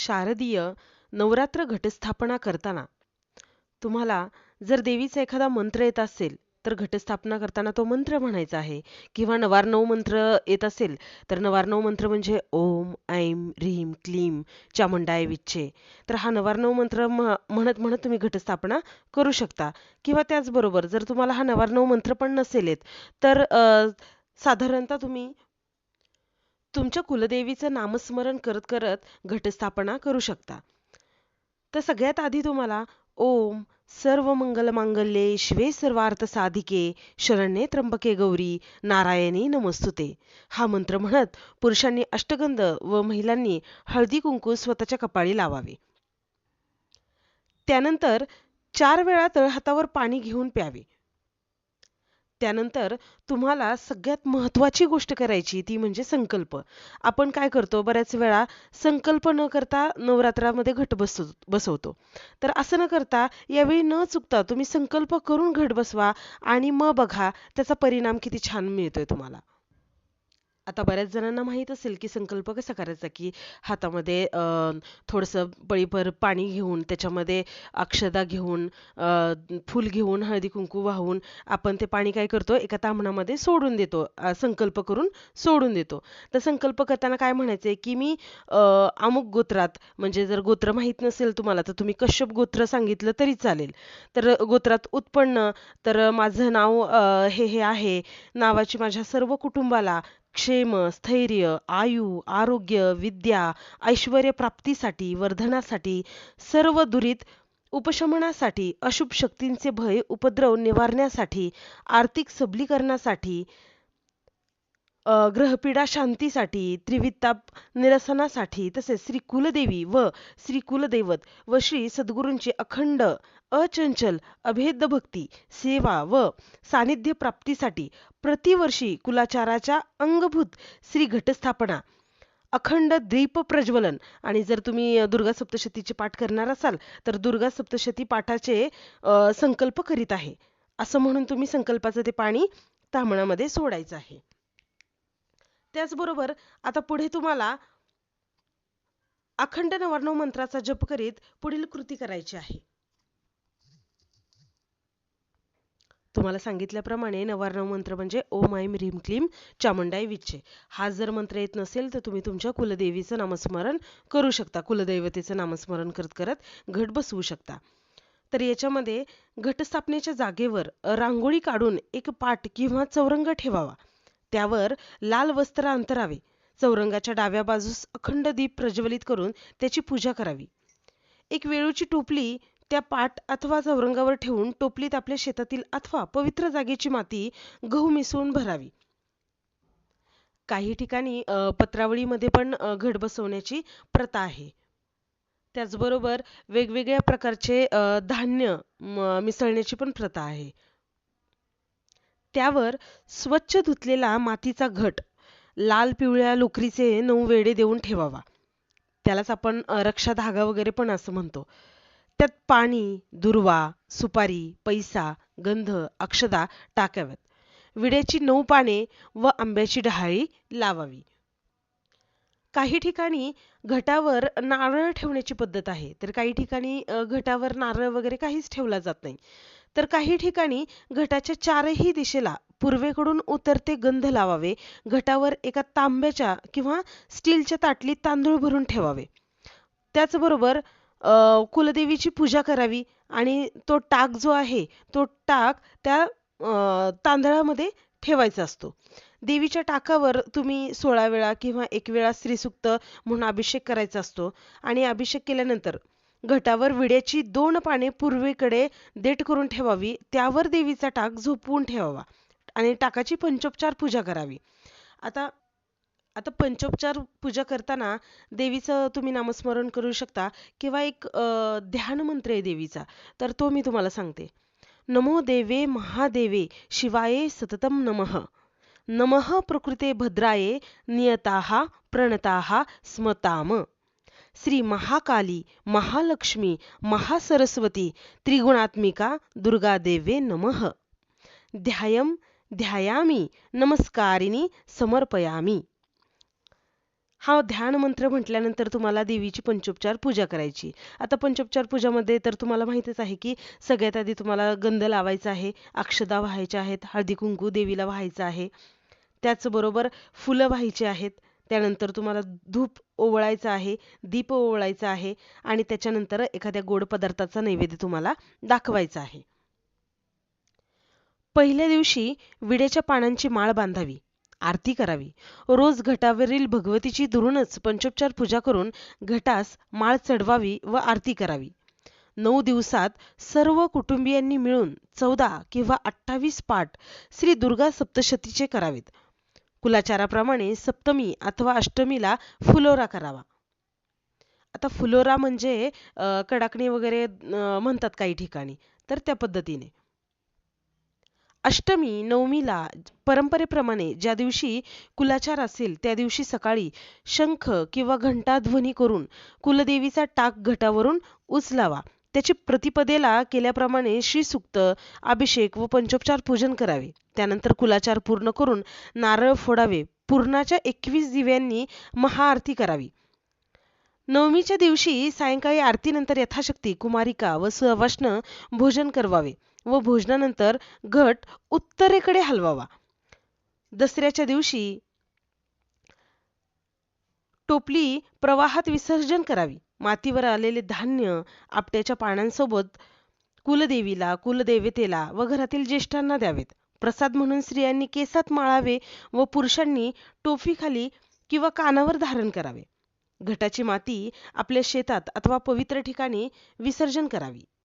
शारदीय नवरात्र घटस्थापना करताना. तुम्हाला जर देवीचा एखादा मंत्र येत असेल तर घटस्थापना करताना तो मंत्र म्हणायचा आहे. किंवा नवारनव मंत्र येत असेल तर नवारनव मंत्र म्हणजे ओम ऐम रीम क्लीम चामुंडाय विच्छे. तर हा नवारनव मंत्र म्हणत म्हणत तुम्ही घटस्थापना करू शकता. किंवा त्याचबरोबर जर तुम्हाला हा नवारनव मंत्र पण नसेल येत तर साधारणतः तुम्ही तुमच्या कुलदेवीचं नामस्मरण करत करत घटस्थापना करू शकता. तर सगळ्यात आधी तुम्हाला ओम सर्व मंगल मांगल्ये शिवे सर्वार्थ साधिके शरण्ये त्र्यंबके गौरी नारायणी नमस्तुते. हा मंत्र म्हणत पुरुषांनी अष्टगंध व महिलांनी हळदी कुंकू स्वतःच्या कपाळी लावावे. त्यानंतर चार वेळा तळहातावर पाणी घेऊन प्यावे. त्यानंतर तुम्हाला सगळ्यात महत्त्वाची गोष्ट करायची ती म्हणजे संकल्प. आपण काय करतो? बऱ्याच वेळा संकल्प न करता नवरात्रामध्ये घट बसतो बसवतो. तर असं न करता यावेळी न चुकता तुम्ही संकल्प करून घट बसवा आणि मग बघा त्याचा परिणाम किती छान मिळतोय तुम्हाला. आता बऱ्याच जणांना माहीत असेल की संकल्प कसा करायचा की हातामध्ये थोडंसं पळीभर पाणी घेऊन त्याच्यामध्ये अक्षदा घेऊन फूल घेऊन हळदी कुंकू वाहून आपण ते पाणी काय करतो? एका तांबणामध्ये सोडून देतो. संकल्प करून सोडून देतो. तर संकल्प करताना काय म्हणायचंय की मी अमुक गोत्रात म्हणजे जर गोत्र माहीत नसेल तुम्हाला तर तुम्ही कश्यप गोत्र सांगितलं तरी चालेल. तर गोत्रात उत्पन्न तर माझं नाव हे हे आहे. नावाची माझ्या सर्व कुटुंबाला क्षेम स्थैर्य आयु आरोग्य विद्या ऐश्वर प्राप्तीसाठी वर्धनासाठी सर्व दुरीत उपशमनासाठी अशुभ शक्तींचे भय उपद्रव निवारण्यासाठी आर्थिक सबलीकरणासाठी ग्रहपीडा शांतीसाठी त्रिविताप निरसनासाठी तसेच श्री कुलदेवी व श्री कुलदैवत व श्री सद्गुरूंची अखंड अचंचल अभेद्य भक्ती सेवा व सानिध्य प्राप्तीसाठी प्रतिवर्षी कुलाचाराच्या अंगभूत श्री घटस्थापना अखंड दीप प्रज्वलन. आणि जर तुम्ही दुर्गा सप्तशतीचे पाठ करणार असाल तर दुर्गा सप्तशती पाठाचे संकल्प करीत आहे. असं म्हणून तुम्ही संकल्पाचं ते पाणी तामणामध्ये सोडायचं आहे. त्याचबरोबर आता पुढे तुम्हाला अखंड नवर्णव मंत्राचा जप करीत पुढील कृती करायची आहे. तुम्हाला सांगितल्याप्रमाणे नवार्णव मंत्र म्हणजे ओम ऐम ह्रीम क्लीम चामुंडाई विच्छे. हा जर मंत्र येत नसेल तर तुम्ही तुमच्या कुलदेवीचं नामस्मरण करू शकता. कुलदैवतेचं नामस्मरण करत करत घट बसवू शकता. तर याच्यामध्ये घटस्थापनेच्या जागेवर रांगोळी काढून एक पाट किंवा चौरंग ठेवावा. त्यावर लाल वस्त्र अंतरावे. चौरंगाच्या डाव्या बाजूस अखंड दीप प्रज्वलित करून त्याची पूजा करावी. एक वेळूची टोपली त्या पाट अथवा चौरंगावर ठेवून टोपलीत आपल्या शेतातील अथवा पवित्र जागेची माती गहू मिसळून भरावी. काही ठिकाणी पत्रावळीमध्ये पण घड बसवण्याची प्रथा आहे. त्याचबरोबर वेगवेगळ्या प्रकारचे धान्य मिसळण्याची पण प्रथा आहे. त्यावर स्वच्छ धुतलेला मातीचा घट लाल पिवळ्या लोकरीचे नऊ वेडे देऊन ठेवावा. त्यालाच आपण रक्षा धागा वगैरे पण असं म्हणतो. त्यात पाणी दुर्वा सुपारी पैसा गंध अक्षदा टाकाव्यात. विड्याची नऊ पाने व आंब्याची डहाळी लावावी. काही ठिकाणी घटावर नारळ ठेवण्याची पद्धत आहे. तर काही ठिकाणी घटावर नारळ वगैरे काहीच ठेवला जात नाही. तर काही ठिकाणी घटाच्या चारही दिशेला पूर्वेकडून उतरते गंध लावावे. घटावर एका तांब्याच्या किंवा स्टीलच्या ताटलीत तांदूळ भरून ठेवावे. त्याचबरोबर कुलदेवीची पूजा करावी आणि तो टाक जो आहे तो टाक त्या तांदळामध्ये ठेवायचा असतो. देवीच्या टाकावर तुम्ही सोळा वेळा किंवा एक वेळा स्त्रीसुक्त म्हणून अभिषेक करायचा असतो. आणि अभिषेक केल्यानंतर घटावर विड्याची दोन पाने पूर्वेकडे देठ करून ठेवावी त्यावर देवीचा टाक झोपवून ठेवावा आणि टाकाची पंचोपचार पूजा करावी. आता आता पंचोपचार पूजा करताना देवीचं तुम्ही नामस्मरण करू शकता किंवा एक ध्यान मंत्र आहे देवीचा. तर तो मी तुम्हाला सांगते. नमो देवे महादेवे शिवाये सततम नमः. नमः प्रकृते भद्राये नियताः प्रणताः स्मताम। श्री महाकाली महालक्ष्मी महासरस्वती त्रिगुणात्मिका दुर्गादेवे नमः। ध्यायम ध्यायामी नमस्कारिणी समर्पयामी। हा ध्यान मंत्र म्हटल्यानंतर तुम्हाला देवीची पंचोपचार पूजा करायची. आता पंचोपचार पूजामध्ये तर तुम्हाला माहितीच आहे की सगळ्यात आधी तुम्हाला गंध लावायचा आहे अक्षदा व्हायच्या आहेत हळदी कुंकू देवीला व्हायचं आहे. त्याचबरोबर फुलं व्हायची आहेत. त्यानंतर तुम्हाला धूप ओवळायचं आहे दीप ओवळायचा आहे आणि त्याच्यानंतर एखाद्या गोड पदार्थाचा नैवेद्य तुम्हाला दाखवायचा आहे. पहिल्या दिवशी विड्याच्या पानांची माळ बांधावी आरती करावी. रोज घटावरील भगवतीची दुरूनच पंचोपचार पूजा करून घटास माळ चढवावी व आरती करावी. नऊ दिवसात सर्व कुटुंबियांनी मिळून चौदा किंवा अठ्ठावीस पाठ श्री दुर्गा सप्तशतीचे करावेत. कुलाचाराप्रमाणे सप्तमी अथवा अष्टमीला फुलोरा करावा. आता फुलोरा म्हणजे कडाकणी वगैरे म्हणतात काही ठिकाणी तर त्या पद्धतीने. अष्टमी नवमीला परंपरेप्रमाणे ज्या दिवशी कुलाचार असेल त्या दिवशी सकाळी शंख किंवा घंटाध्वनी करून कुलदेवीचा टाक घटावरून उचलावा त्याची प्रतिपदेला केल्याप्रमाणे श्रीसुक्त अभिषेक व पंचोपचार पूजन करावे. त्यानंतर कुलाचार पूर्ण करून नारळ फोडावे. पूर्णाच्या एकवीस दिव्यांनी महाआरती करावी. नवमीच्या दिवशी सायंकाळी आरतीनंतर यथाशक्ती कुमारिका व सहवाष्ण भोजन करवावे व भोजनानंतर घट उत्तरेकडे हलवावा. दसऱ्याच्या दिवशी टोपली प्रवाहात विसर्जन करावी. मातीवर आलेले धान्य आपट्याच्या पानांसोबत कुलदेवीला कुलदेवतेला व घरातील ज्येष्ठांना द्यावेत. प्रसाद म्हणून स्त्रियांनी केसात माळावे व पुरुषांनी टोफीखाली किंवा कानावर धारण करावे. घटाची माती आपल्या शेतात अथवा पवित्र ठिकाणी विसर्जन करावी.